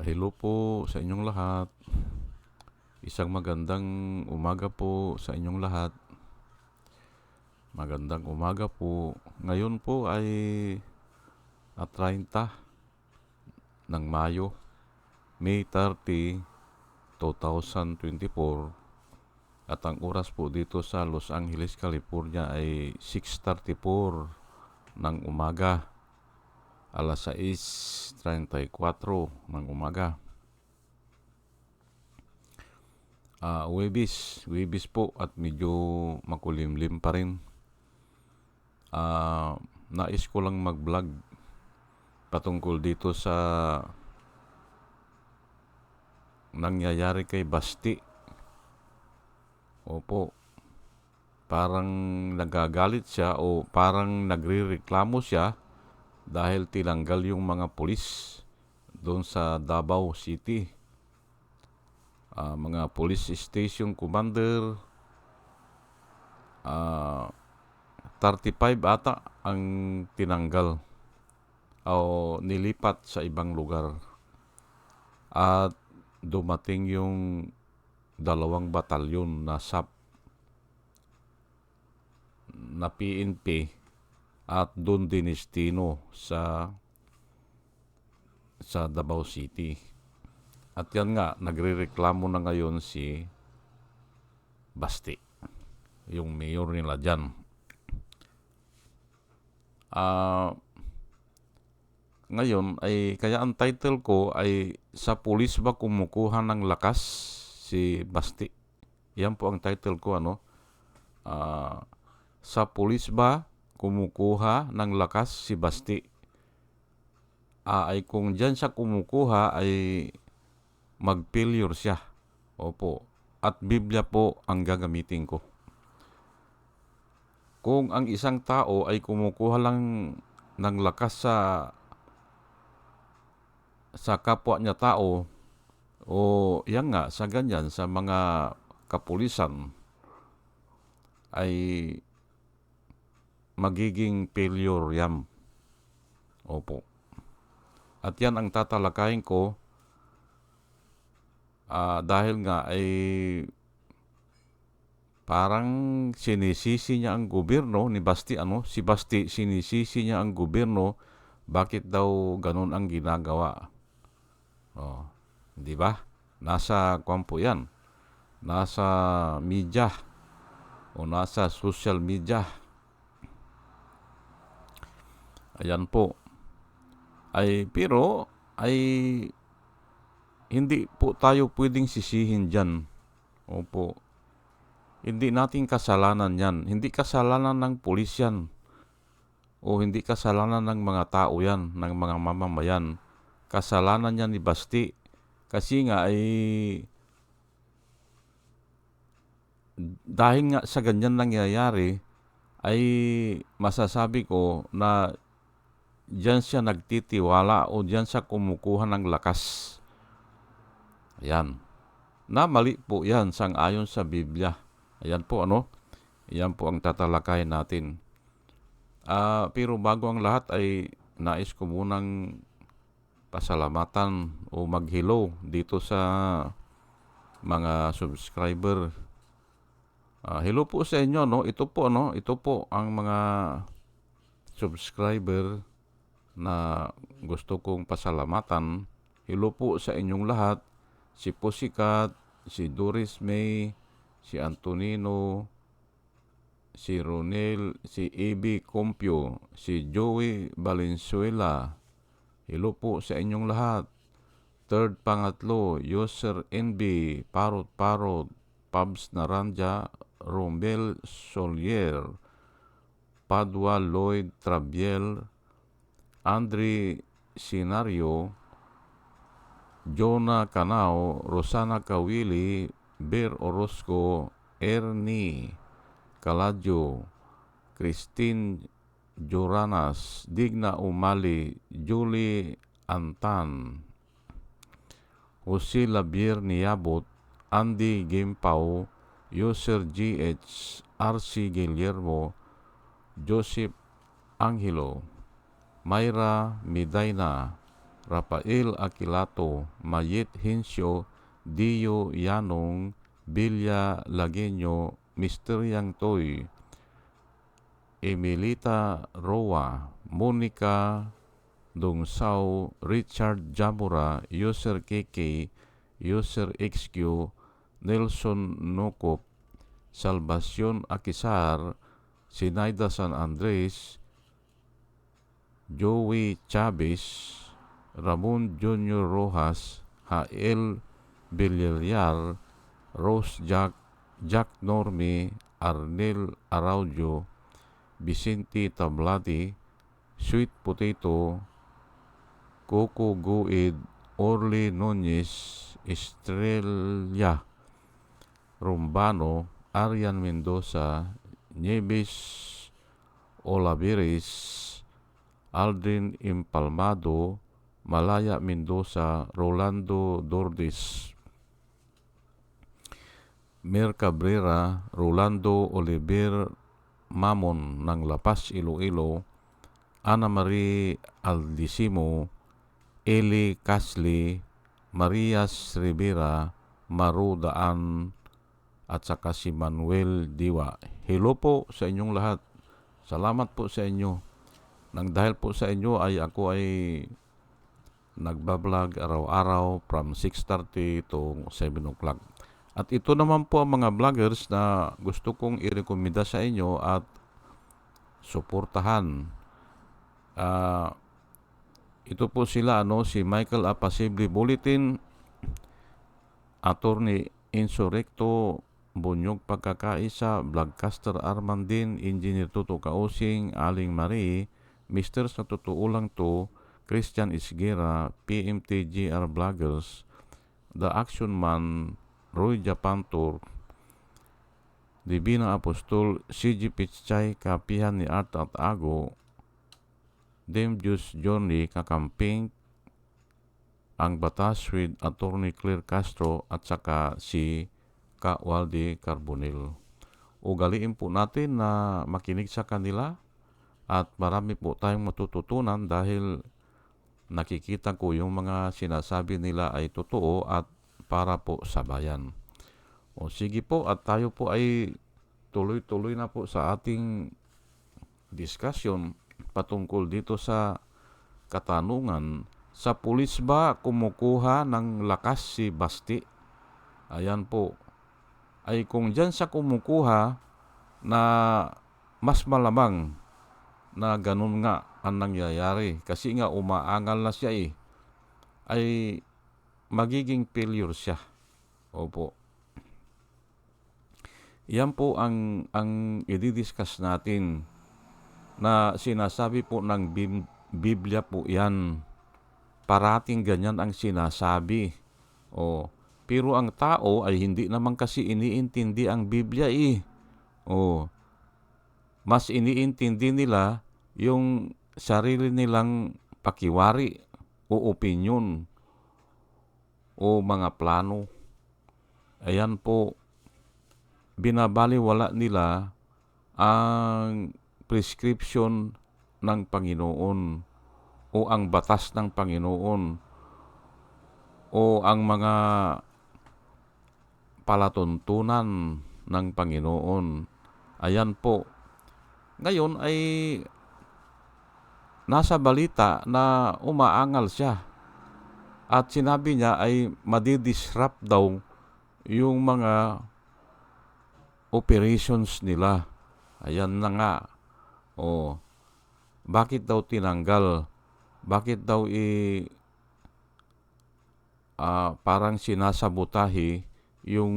hello po sa inyong lahat. Isang magandang umaga po sa inyong lahat. Magandang umaga po. Ngayon po ay at 30 ng Mayo, May 30, 2024. At ang oras po dito sa Los Angeles, California ay 6.34 ng umaga. Alas 6.34 ng umaga. Ah, Webis, Webis po at medyo makulimlim pa rin. Ah, nais ko lang mag-vlog patungkol dito sa nangyayari kay Basti. Opo. Parang nagagalit siya o parang nagrereklamo siya dahil tinanggal yung mga pulis doon sa Davao City. Ah, mga police station commander, ah 35 ata ang tinanggal o nilipat sa ibang lugar. At dumating yung dalawang batalyon na SAP na PNP at doon dinistino sa sa Davao City. At yan nga, nagrereklamo na ngayon si Basti, yung mayor nila dyan. Ah, ngayon ay kaya ang title ko ay sa pulis ba kumukuha ng lakas si Basti? Yan po ang title ko ano. Ah, sa pulis ba kumukuha ng lakas si Basti? Ah, ay kung diyan siya kumukuha ay mag-failure siya. Opo. At Biblia po ang gagamitin ko. Kung ang isang tao ay kumukuha lang ng lakas sa sa kapwa niya tao o yan nga sa ganyan sa mga kapulisan ay magiging failure yan. Opo. At yan ang tatalakayin ko ah, dahil nga ay parang sinisisi niya ang gobyerno ni Basti ano? Si Basti sinisisi niya ang gobyerno bakit daw ganun ang ginagawa? Oh di ba? Nasa kwampo yan. Nasa media o nasa social media ayan po ay pero ay hindi po tayo pwedeng sisihin dyan opo hindi natin kasalanan yan. Hindi kasalanan ng pulis yan. O hindi kasalanan ng mga tao yan, ng mga mamamayan. Kasalanan yan ni Basti. Kasi nga ay dahil nga sa ganyan nangyayari ay masasabi ko na diyan siya nagtitiwala o diyan siya kumukuha ng lakas. Ayan. Na mali po yan sang ayon sa Biblia. Ayan po ano. Ayan po ang tatalakayin natin. Ah, pero bago ang lahat ay nais ko munang pasalamatan o mag-hello dito sa mga subscriber. Ah, hello po sa inyo no. Ito po no, ito po ang mga subscriber na gusto kong pasalamatan. Hello po sa inyong lahat. Si Pusikat, si Doris May, si Antonino, si Ronel, si Ebi Compio, si Joey Valenzuela. Hello po sa inyong lahat. Third pangatlo, User NB, Parot Parot, Pabs Naranja, Rombel Solier, Padua Lloyd Trabiel, Andre Sinario, Jonah Canao, Rosana Kawili, Ber Orozco, Ernie Caladyo, Christine Joranas, Digna Umali, Julie Antan, Jose Labier Niabot, Andy Gimpao, User GH, RC Guillermo, Joseph Angelo, Myra Medina, Rafael Aquilato, Mayit Hincio, Dio Yanong, Bilya Lagenyo, Misteryang Toy, Emilita Roa, Monica Dongsaw, Richard Jamura, User KK, User XQ, Nelson Nokop, Salvacion Akisar, Sinaida San Andres, Joey Chavez, Ramon Junior Rojas, Hael Villarreal, Rose Jack, Jack Norme, Arnel Araujo, Vicente Tablati, Sweet Potato, Coco Guid, Orly Nunez, Estrella Rumbano, Arian Mendoza, Nieves Olaveres, Aldrin Impalmado, Malaya Mendoza, Rolando Dordes, Mer Cabrera, Rolando Oliver Mamon ng Lapas, Iloilo, Ana Marie Aldisimo, Eli Casli, Marias Rivera, Maru Daan, at saka si Manuel Diwa. Hello po sa inyong lahat. Salamat po sa inyo. Nang dahil po sa inyo ay ako ay nagbablog araw-araw from 6.30 to 7 o'clock. At ito naman po ang mga vloggers na gusto kong irekomenda sa inyo at suportahan. Uh, ito po sila ano si Michael Apasibli Bulletin, Attorney Insurrecto Bunyog Pagkakaisa, Vlogcaster Armandin, Engineer Tuto Kausing, Aling Marie, Mr. sa totoo lang to, Christian Isgera, PMTGR Vloggers, The Action Man, Roy Japantor, Divina Apostol, CG Pichay, Kapihan ni Art at Ago, Dem Jus Johnny, Kakamping, ang batas with Attorney Claire Castro at saka si Ka Waldi Carbonell. Ugaliin po natin na makinig sa kanila at marami po tayong matututunan dahil nakikita ko yung mga sinasabi nila ay totoo at para po sa bayan. O sige po at tayo po ay tuloy-tuloy na po sa ating discussion patungkol dito sa katanungan sa pulis ba kumukuha ng lakas si Basti? Ayan po ay kung dyan sa kumukuha na mas malamang na ganun nga ang nangyayari kasi nga umaangal na siya eh ay magiging failure siya. Opo. Yan po ang ang i-discuss natin na sinasabi po ng Biblia po yan. Parating ganyan ang sinasabi. O, pero ang tao ay hindi naman kasi iniintindi ang Biblia eh. Oh. Mas iniintindi nila yung sarili nilang pakiwari o opinion o mga plano. Ayan po, binabaliwala nila ang prescription ng Panginoon o ang batas ng Panginoon o ang mga palatuntunan ng Panginoon. Ayan po. Ngayon ay nasa balita na umaangal siya. At sinabi niya ay madidisrupt daw yung mga operations nila. Ayan na nga. O, bakit daw tinanggal? Bakit daw i uh, parang sinasabutahi yung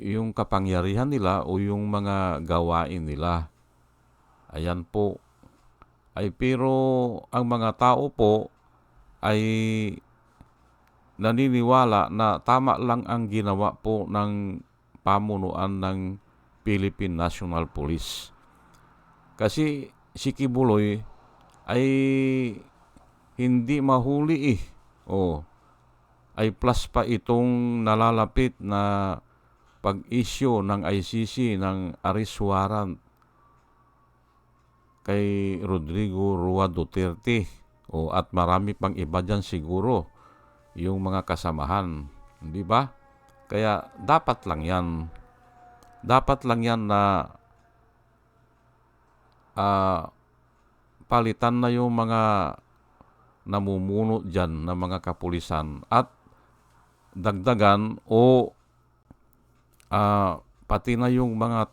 yung kapangyarihan nila o yung mga gawain nila. Ayan po. Ay pero ang mga tao po ay naniniwala na tama lang ang ginawa po ng pamunuan ng Philippine National Police. Kasi si Kibuloy ay hindi mahuli eh. Oh, ay plus pa itong nalalapit na pag-issue ng ICC ng arrest warrant kay Rodrigo Rua Duterte. O at marami pang iba dyan siguro yung mga kasamahan, di ba? Kaya dapat lang 'yan. Dapat lang 'yan na uh, palitan na yung mga namumuno dyan ng mga kapulisan at dagdagan o uh, pati na yung mga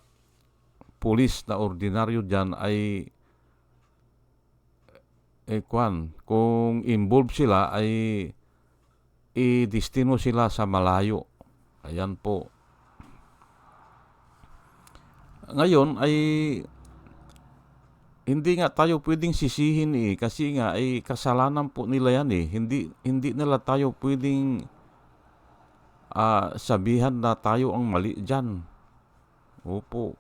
pulis na ordinaryo dyan ay eh, kwan, kung involved sila ay i-destino sila sa malayo. Ayan po. Ngayon ay hindi nga tayo pwedeng sisihin eh kasi nga ay kasalanan po nila yan eh. Hindi hindi nila tayo pwedeng uh, sabihan na tayo ang mali diyan. Opo.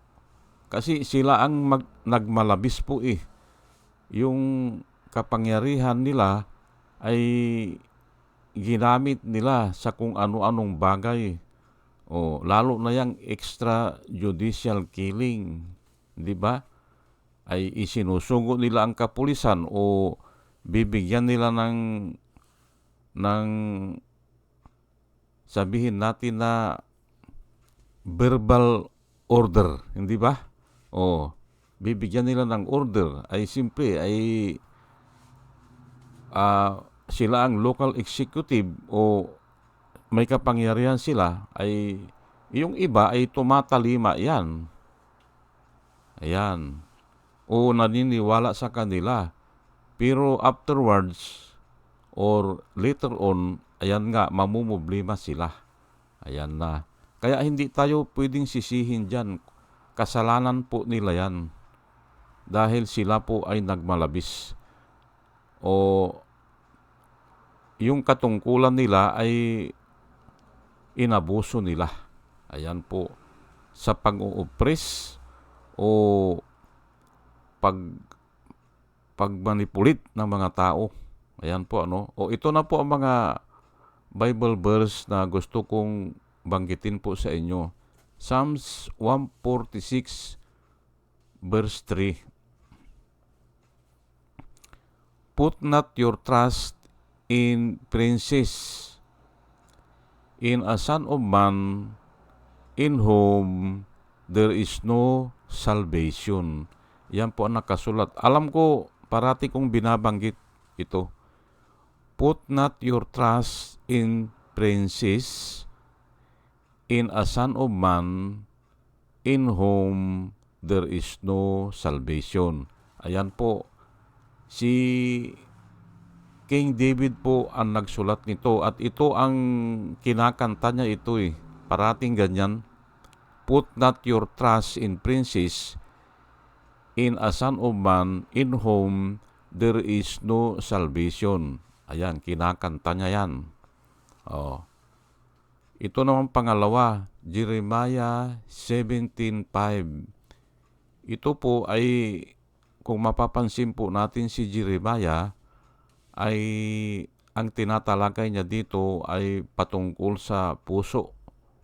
Kasi sila ang mag, nagmalabis po eh. Yung kapangyarihan nila ay ginamit nila sa kung ano-anong bagay. O lalo na yang extrajudicial killing, 'di ba? ay isinusugo nila ang kapulisan o bibigyan nila ng ng sabihin natin na verbal order, hindi ba? O bibigyan nila ng order ay simple ay uh, sila ang local executive o may kapangyarihan sila ay yung iba ay tumatalima yan. Ayan o naniniwala sa kanila. Pero afterwards or later on, ayan nga, mamumblema sila. Ayan na. Kaya hindi tayo pwedeng sisihin dyan. Kasalanan po nila yan. Dahil sila po ay nagmalabis. O yung katungkulan nila ay inabuso nila. Ayan po. Sa pag-uupres o pag pagmanipulit ng mga tao. Ayan po ano. O ito na po ang mga Bible verse na gusto kong banggitin po sa inyo. Psalms 146 verse 3. Put not your trust in princes, in a son of man, in whom there is no salvation. Yan po ang nakasulat. Alam ko, parati kong binabanggit ito. Put not your trust in princes, in a son of man, in whom there is no salvation. Ayan po, si King David po ang nagsulat nito at ito ang kinakanta niya ito eh. Parating ganyan. Put not your trust in princes, in a son of man in whom there is no salvation. Ayan, kinakanta niya yan. Oh. Ito naman pangalawa, Jeremiah 17.5. Ito po ay, kung mapapansin po natin si Jeremiah, ay ang tinatalakay niya dito ay patungkol sa puso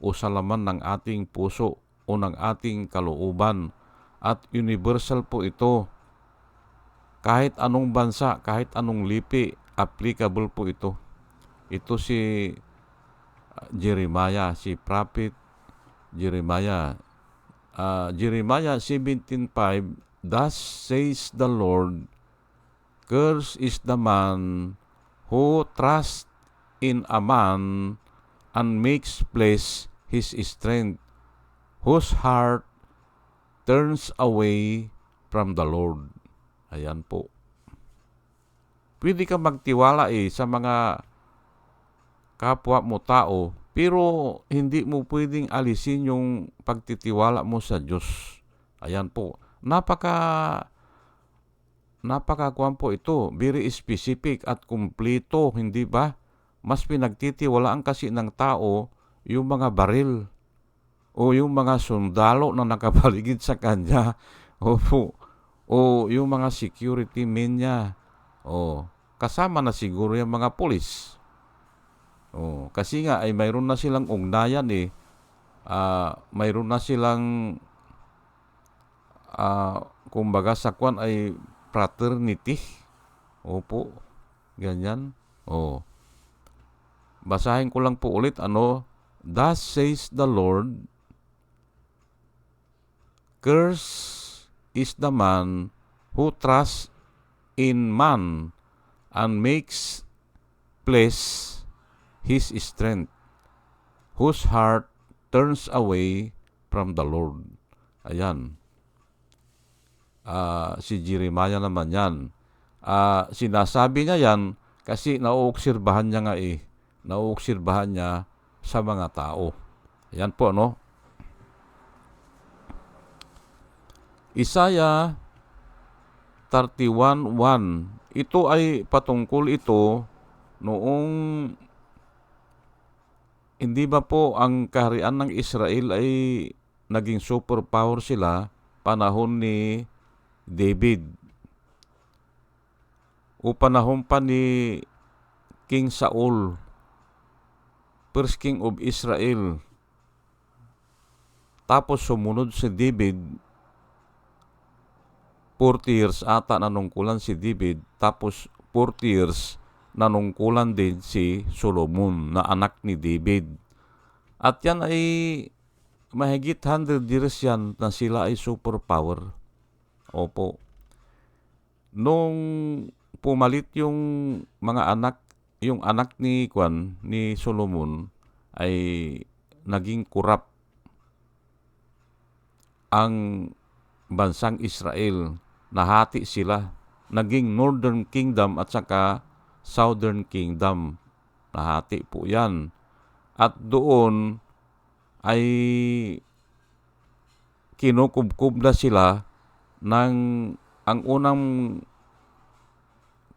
o sa laman ng ating puso o ng ating kalooban at universal po ito. Kahit anong bansa, kahit anong lipi, applicable po ito. Ito si uh, Jeremiah, si Prophet Jeremiah. Uh, Jeremiah 17.5 Thus says the Lord, Cursed is the man who trusts in a man and makes place his strength, whose heart turns away from the Lord. Ayan po. Pwede ka magtiwala eh sa mga kapwa mo tao, pero hindi mo pwedeng alisin yung pagtitiwala mo sa Diyos. Ayan po. Napaka napakakuan po ito. Very specific at kumpleto, hindi ba? Mas pinagtitiwalaan kasi ng tao yung mga baril o yung mga sundalo na nakapaligid sa kanya o, o yung mga security men niya o kasama na siguro yung mga pulis o kasi nga ay mayroon na silang ugnayan eh uh, mayroon na silang uh, kumbaga sa kwan ay fraternity opo Ganyan. Oh. Basahin ko lang po ulit ano, Thus says the Lord, Curse is the man who trusts in man and makes place his strength, whose heart turns away from the Lord. Ayan. Uh, si Jeremiah naman yan. Uh, sinasabi niya yan kasi nauobserbahan niya nga eh. Nauobserbahan niya sa mga tao. Ayan po, no? Isaiah 31.1 Ito ay patungkol ito noong hindi ba po ang kaharian ng Israel ay naging superpower sila panahon ni David o panahon pa ni King Saul first king of Israel tapos sumunod si David 40 years ata nanungkulan si David tapos 40 years nanungkulan din si Solomon na anak ni David. At yan ay mahigit 100 years yan na sila ay superpower. Opo. Nung pumalit yung mga anak, yung anak ni Kwan, ni Solomon, ay naging kurap ang bansang Israel. Nahati sila. Naging Northern Kingdom at saka Southern Kingdom. Nahati po yan. At doon ay kinukubkub na sila ng ang unang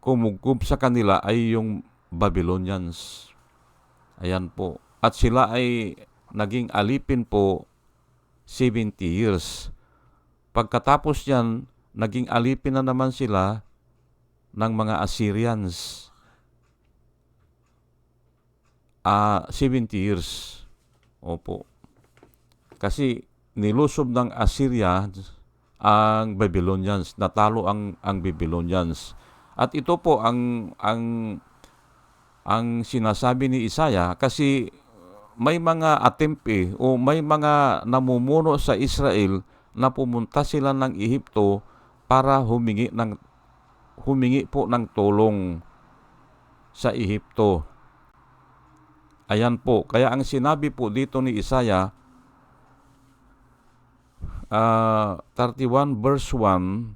kumugkub sa kanila ay yung Babylonians. Ayan po. At sila ay naging alipin po 70 years. Pagkatapos yan, naging alipin na naman sila ng mga Assyrians uh, ah, 70 years. Opo. Kasi nilusob ng Assyria ang Babylonians, natalo ang ang Babylonians. At ito po ang ang ang sinasabi ni Isaiah kasi may mga attempt eh, o may mga namumuno sa Israel na pumunta sila ng Ehipto para humingi ng humingi po ng tulong sa Ehipto. Ayan po. Kaya ang sinabi po dito ni Isaiah, uh, 31 verse 1,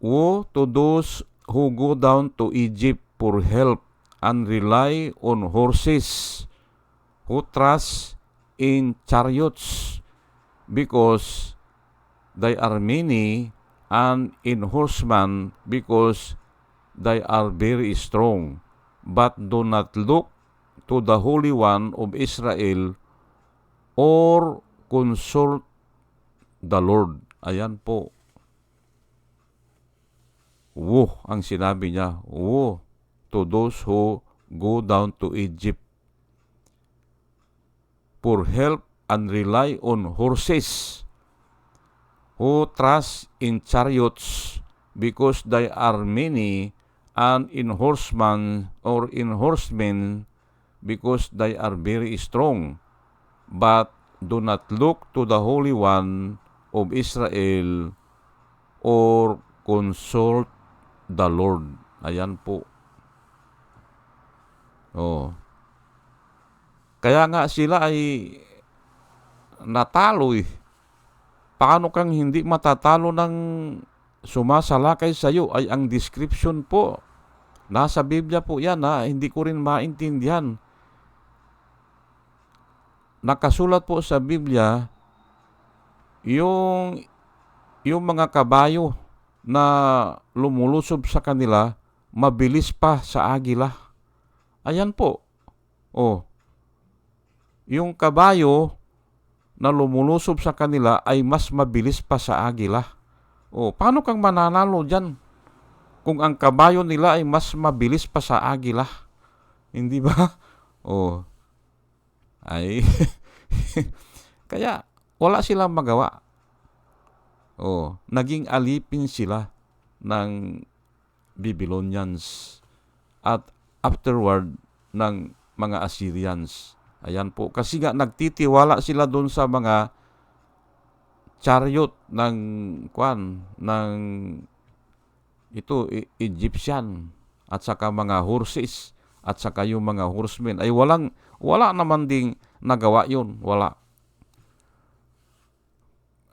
Woe to those who go down to Egypt for help and rely on horses, who trust in chariots, because they are many, and in horsemen, because they are very strong. But do not look to the Holy One of Israel or consult the Lord. Ayan po. Woe ang sinabi niya. Woe to those who go down to Egypt for help and rely on horses, who trust in chariots because they are many, and in horsemen or in horsemen because they are very strong. But do not look to the Holy One of Israel or consult the Lord. Ayan po. Oh. Kaya nga sila ay natalo eh. Paano kang hindi matatalo ng sumasalakay sa iyo ay ang description po. Nasa Biblia po yan ha, hindi ko rin maintindihan nakasulat po sa Biblia yung yung mga kabayo na lumulusob sa kanila mabilis pa sa agila. Ayan po. Oh. Yung kabayo na lumulusob sa kanila ay mas mabilis pa sa agila. Oh, paano kang mananalo diyan? Kung ang kabayo nila ay mas mabilis pa sa agila. Hindi ba? Oh, ay kaya wala silang magawa. Oh, naging alipin sila ng Babylonians. at afterward ng mga Assyrians. Ayan po. Kasi nga nagtitiwala sila doon sa mga chariot ng kwan ng ito E- Egyptian at saka mga horses at saka yung mga horsemen ay walang wala naman ding nagawa yun wala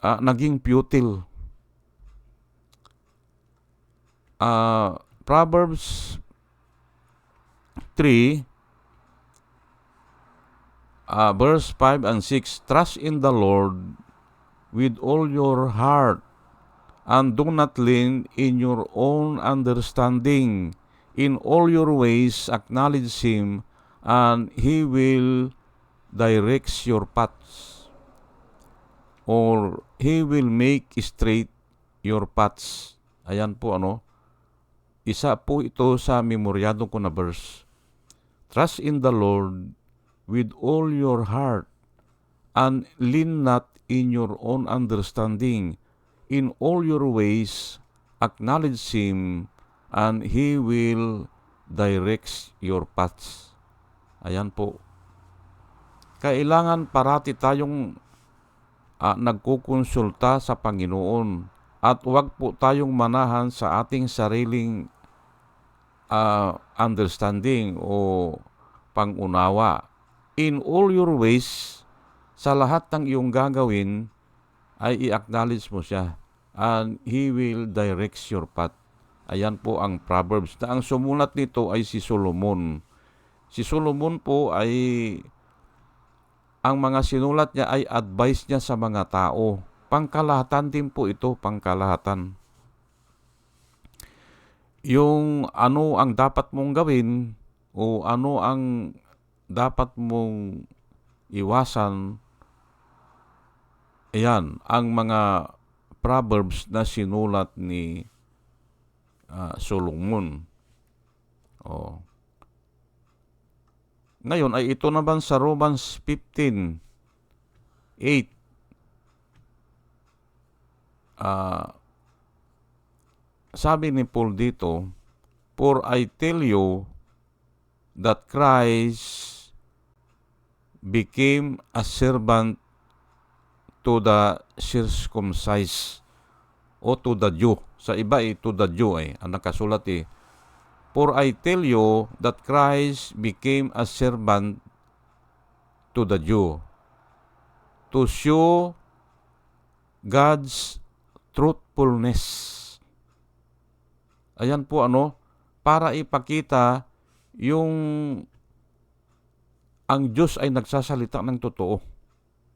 Ah, naging futile Ah, Proverbs 3 ah, verse 5 and 6 trust in the Lord with all your heart and do not lean in your own understanding. In all your ways acknowledge Him, and He will direct your paths. Or He will make straight your paths. Ayan po ano. Isa po ito sa memoryado ko na verse. Trust in the Lord with all your heart and lean not in your own understanding. In all your ways, acknowledge Him, and He will direct your paths. Ayan po. Kailangan parati tayong ah, nagkukonsulta sa Panginoon at huwag po tayong manahan sa ating sariling ah, understanding o pangunawa. In all your ways, sa lahat ng iyong gagawin, ay i-acknowledge mo siya and He will direct your path. Ayan po ang Proverbs. Na ang sumulat nito ay si Solomon. Si Solomon po ay ang mga sinulat niya ay advice niya sa mga tao. Pangkalahatan din po ito, pangkalahatan. Yung ano ang dapat mong gawin o ano ang dapat mong iwasan Ayan, ang mga proverbs na sinulat ni ah, Solomon. Oh. Ngayon ay ito naman sa Romans 15 8 Ah sabi ni Paul dito, For I tell you that Christ became a servant to the circumcised o to the Jew. Sa iba eh, to the Jew eh. Ang nakasulat eh. For I tell you that Christ became a servant to the Jew to show God's truthfulness. Ayan po ano, para ipakita yung ang Diyos ay nagsasalita ng totoo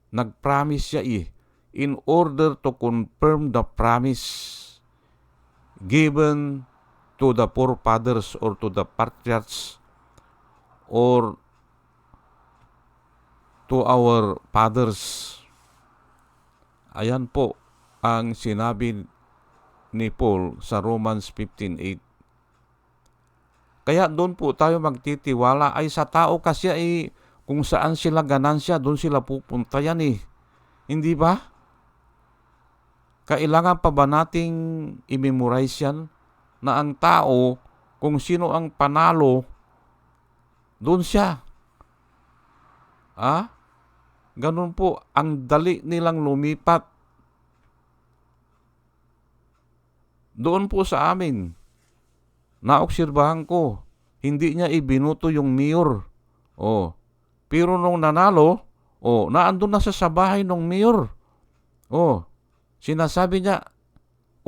nag-promise siya eh, in order to confirm the promise given to the forefathers or to the patriarchs or to our fathers. Ayan po ang sinabi ni Paul sa Romans 15.8. Kaya doon po tayo magtitiwala ay sa tao kasi ay kung saan sila ganansya, doon sila pupunta yan eh. Hindi ba? Kailangan pa ba nating i-memorize yan na ang tao, kung sino ang panalo, doon siya. Ah? Ganun po, ang dali nilang lumipat. Doon po sa amin, naobserbahan ko, hindi niya ibinuto yung mayor. Oh, pero nung nanalo, oh, naandun na sa sa bahay ng mayor. Oh, sinasabi niya,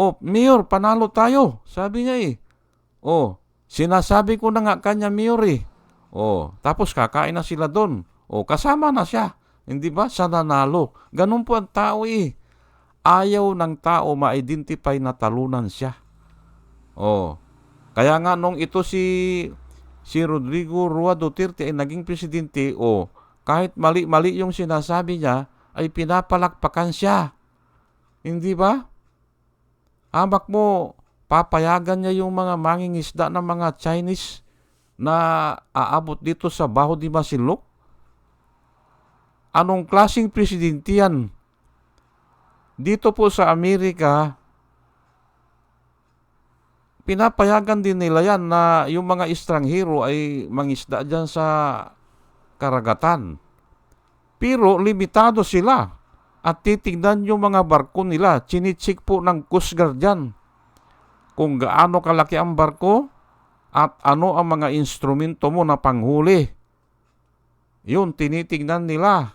oh, mayor, panalo tayo. Sabi niya eh. Oh, sinasabi ko na nga kanya mayor eh. Oh, tapos kakain na sila doon. Oh, kasama na siya. Hindi ba? Sa nanalo. Ganun po ang tao eh. Ayaw ng tao ma-identify na talunan siya. Oh. Kaya nga nung ito si si Rodrigo Rua Duterte ay naging presidente o kahit mali-mali yung sinasabi niya ay pinapalakpakan siya. Hindi ba? Amak mo, papayagan niya yung mga mangingisda ng mga Chinese na aabot dito sa Baho di Masinloc? Anong klasing presidente yan? Dito po sa Amerika, pinapayagan din nila yan na yung mga estranghero ay mangisda dyan sa karagatan. Pero limitado sila at titignan yung mga barko nila. Chinitsik po ng Coast Guard dyan kung gaano kalaki ang barko at ano ang mga instrumento mo na panghuli. Yun, tinitignan nila.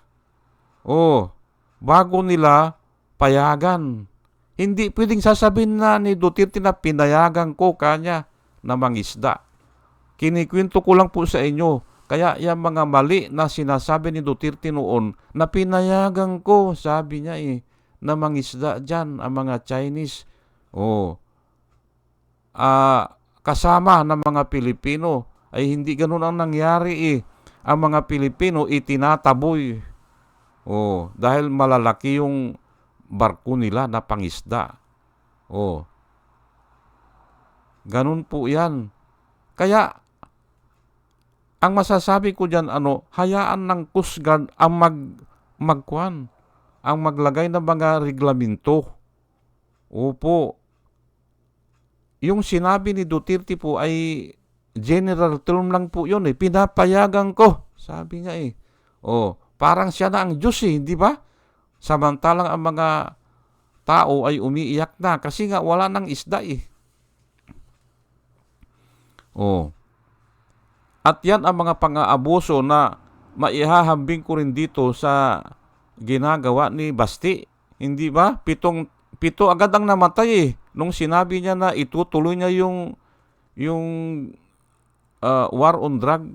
Oh, bago nila payagan. Hindi pwedeng sasabihin na ni Duterte na pinayagan ko kanya na mangisda. Kinikwento ko lang po sa inyo. Kaya yung mga mali na sinasabi ni Duterte noon na pinayagan ko, sabi niya eh, na mangisda dyan ang mga Chinese. Oh, ah, kasama ng mga Pilipino ay hindi ganun ang nangyari eh. Ang mga Pilipino itinataboy. Oh, dahil malalaki yung barko nila na pangisda. Oh. Ganun po 'yan. Kaya ang masasabi ko diyan ano, hayaan ng Coast Guard ang mag magkuan, ang maglagay ng mga reglamento. Opo. Yung sinabi ni Duterte po ay general term lang po yun eh. Pinapayagan ko. Sabi niya eh. Oh, parang siya na ang Diyos eh, di ba? Samantalang ang mga tao ay umiiyak na kasi nga wala nang isda eh. Oh. At yan ang mga pang-aabuso na maihahambing ko rin dito sa ginagawa ni Basti. Hindi ba? Pitong, pito agad ang namatay eh. Nung sinabi niya na itutuloy niya yung yung uh, war on drug.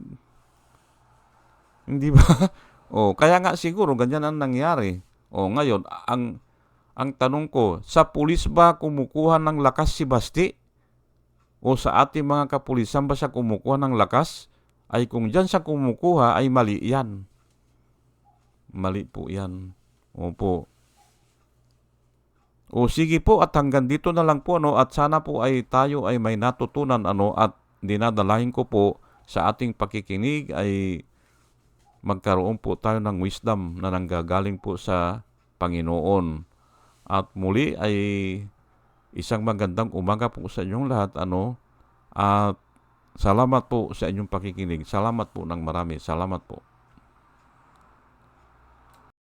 Hindi ba? oh, kaya nga siguro ganyan ang nangyari. O ngayon, ang ang tanong ko, sa pulis ba kumukuha ng lakas si Basti? O sa ating mga kapulisan ba siya kumukuha ng lakas? Ay kung dyan siya kumukuha, ay mali yan. Mali po yan. Opo. O sige po at hanggang dito na lang po ano at sana po ay tayo ay may natutunan ano at dinadalahin ko po sa ating pakikinig ay magkaroon po tayo ng wisdom na nanggagaling po sa Panginoon. At muli ay isang magandang umaga po sa inyong lahat. Ano? At salamat po sa inyong pakikinig. Salamat po ng marami. Salamat po.